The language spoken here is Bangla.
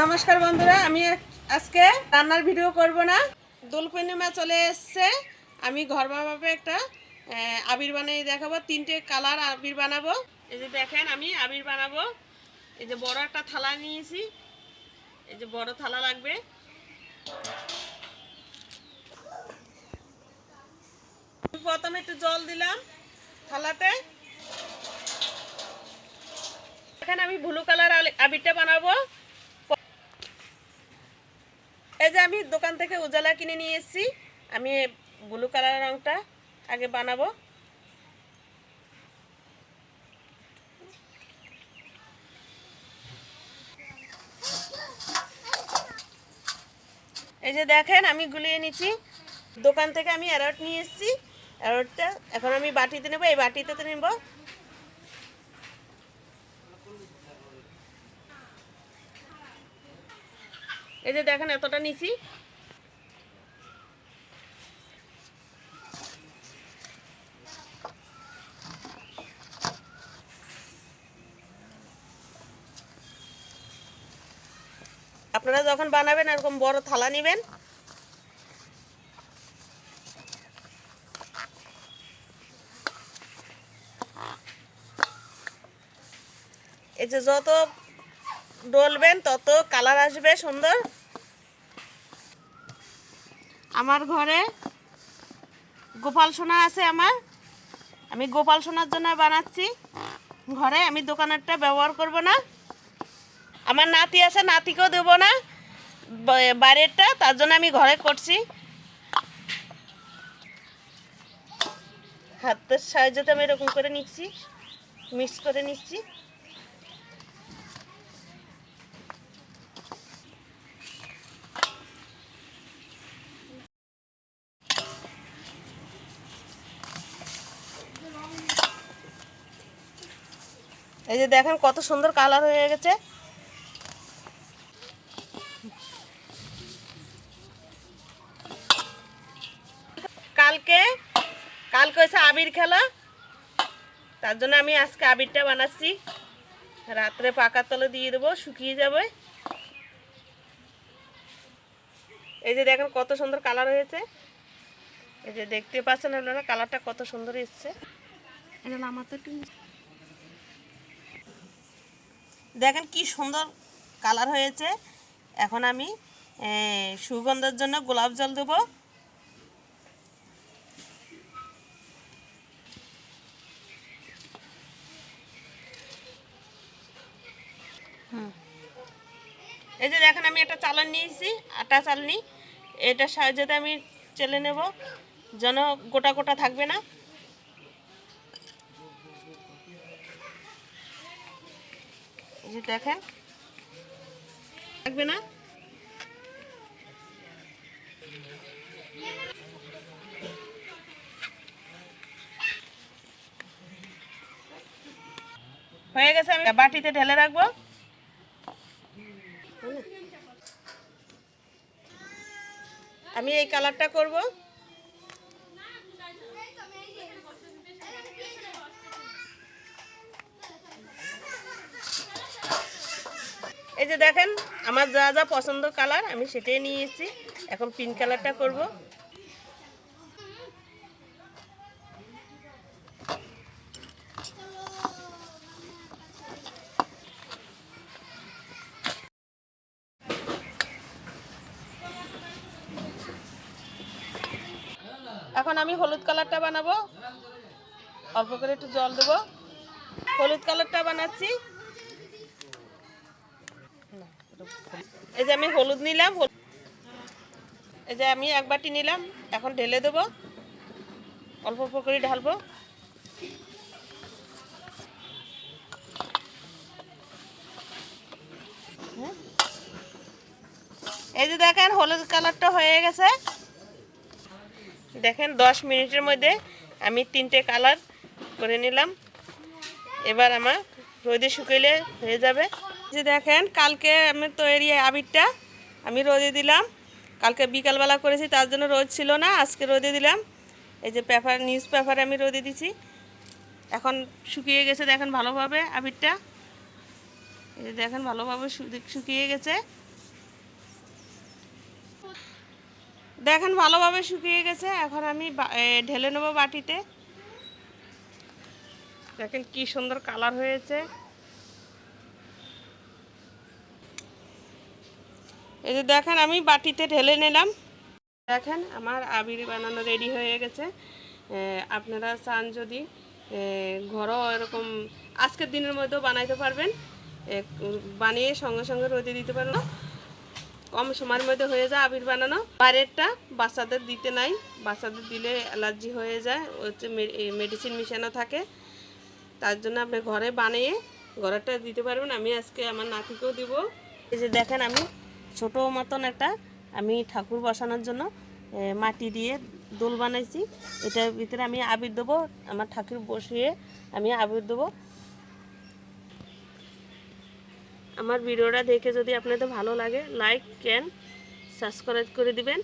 নমস্কার বন্ধুরা, আমি আজকে রান্নার ভিডিও করব না। দোল পূর্ণিমা চলে এসছে। আমি ঘরোয়াভাবে একটা আবির বানিয়ে দেখাবো, তিনটে কালার আবির বানাবো। এই যে দেখেন, আমি আবির বানাবো। এই যে বড় একটা থালা নিয়েছি। এই যে বড় থালা লাগবে। প্রথমে একটু জল দিলাম থালাতে। এখানে আমি ব্লু কালার আবিরটা বানাবো। এই যে আমি দোকান থেকে উজালা কিনে নিয়ে এসেছি, আমি ব্লু কালার রংটা আগে বানাবো। এই যে দেখেন, আমি গুলিয়ে নিচ্ছি। দোকান থেকে আমি অ্যারট নিয়ে এসেছি। অ্যারটটা এখন আমি বাটিতে নেব, এই বাটিতে তো নেব। এই যে দেখেন, এতটা নিছি। আপনারা যখন বানাবেন, এরকম বড় থালা নেবেন। এই যে যত ডলবেন, তত কালার আসবে সুন্দর। আমার ঘরে গোপাল সোনা আছে আমার। আমি গোপাল সোনার জন্য বানাচ্ছি। ঘরে আমি দোকানেরটা ব্যবহার করব না। আমার নাতি আছে, নাতিকেও দেব না। বাইরেরটা, তার জন্য আমি ঘরে করছি। হাতের সাহায্যতে আমি এরকম করে নিচ্ছি, মিক্স করে নিচ্ছি। এই যে দেখেন কত সুন্দর কালার হয়ে গেছে। কালকে কালকে হয়েছে আবির খেলা। তার জন্য আমি আজকে আবিরটা বানাচ্ছি। রাত্রে পাকার তলে দিয়ে দেবো, শুকিয়ে যাবে। এই যে দেখেন কত সুন্দর কালার হয়েছে। এই যে দেখতে পাচ্ছেন কালারটা কত সুন্দর এসছে। আমার তো দেখেন কি সুন্দর কালার হয়েছে। এখন আমি সুগন্ধের জন্য গোলাপ জল দেবো। এই যে দেখেন, আমি একটা চালন নিয়েছি, আটা চালনি। এটার সাহায্যে আমি চেলে নেব। যেন গোটা গোটা থাকবে না। যে দেখেন। থাকবে না? হয়ে গেছে আমি বাটিতে ঢেলে রাখব। আমি এই কালারটা করব। এই যে দেখেন, আমার যা যা পছন্দ কালার আমি সেটাই নিয়ে এসেছি। এখন পিঙ্ক কালারটা করব। এখন আমি হলুদ কালারটা বানাবো। অল্প করে একটু জল দেবো। হলুদ কালারটা বানাচ্ছি। এই যে আমি হলুদ নিলাম এই যে আমি এক বাটি নিলাম, এখন ঢেলে দেবো। অল্প অল্প করে ঢালবো। হ্যাঁ। এই যে দেখেন, হলুদ কালারটা হয়ে গেছে। দেখেন, দশ মিনিটের মধ্যে আমি তিনটে কালার করে নিলাম। এবার আমার রোদে শুকাইলে হয়ে যাবে। যে দেখেন, কালকে আমি তৈরি আবিরটা, আমি রোদে দিলাম। কালকে বিকালবেলা করেছি, তার জন্য রোদ ছিল না, আজকে রোদে দিলাম। এই যে পেপার, নিউজ পেপারে আমি রোদে দিছি। এখন শুকিয়ে গেছে, দেখেন ভালোভাবে আবিরটা। এই যে দেখেন ভালোভাবে শুকিয়ে গেছে। দেখেন ভালোভাবে শুকিয়ে গেছে, এখন আমি ঢেলে নেব বাটিতে। দেখেন কি সুন্দর কালার হয়েছে। এই যে দেখেন, আমি বাটিতে ঢেলে নিলাম। দেখেন, আমার আবির বানানো রেডি হয়ে গেছে। আপনারা চান যদি ঘরও এরকম আজকের দিনের মধ্যেও বানাইতে পারবেন। বানিয়ে সঙ্গে সঙ্গে রোদে দিতে পারবেন কম সময়ের মধ্যে হয়ে যায় আবির বানানো। বাইরেরটা বাচ্চাদের দিতে নাই। বাচ্চাদের দিলে অ্যালার্জি হয়ে যায়। হচ্ছে মেডিসিন মিশানো থাকে। তার জন্য আপনি ঘরে বানিয়ে ঘরেরটা দিতে পারবেন। আমি আজকে আমার নাতিকেও দিব। এই যে দেখেন, আমি ছোট মতন একটা আমি ঠাকুর বসানোর জন্য মাটি দিয়ে দোল বানাইছি। এটার ভিতরে আমি আবির দেবো, আমার ঠাকুর বসিয়ে আমি আবির দেবো। আমার ভিডিওটা দেখে যদি আপনাদের ভালো লাগে লাইক ক্যান সাবস্ক্রাইব করে দিবেন।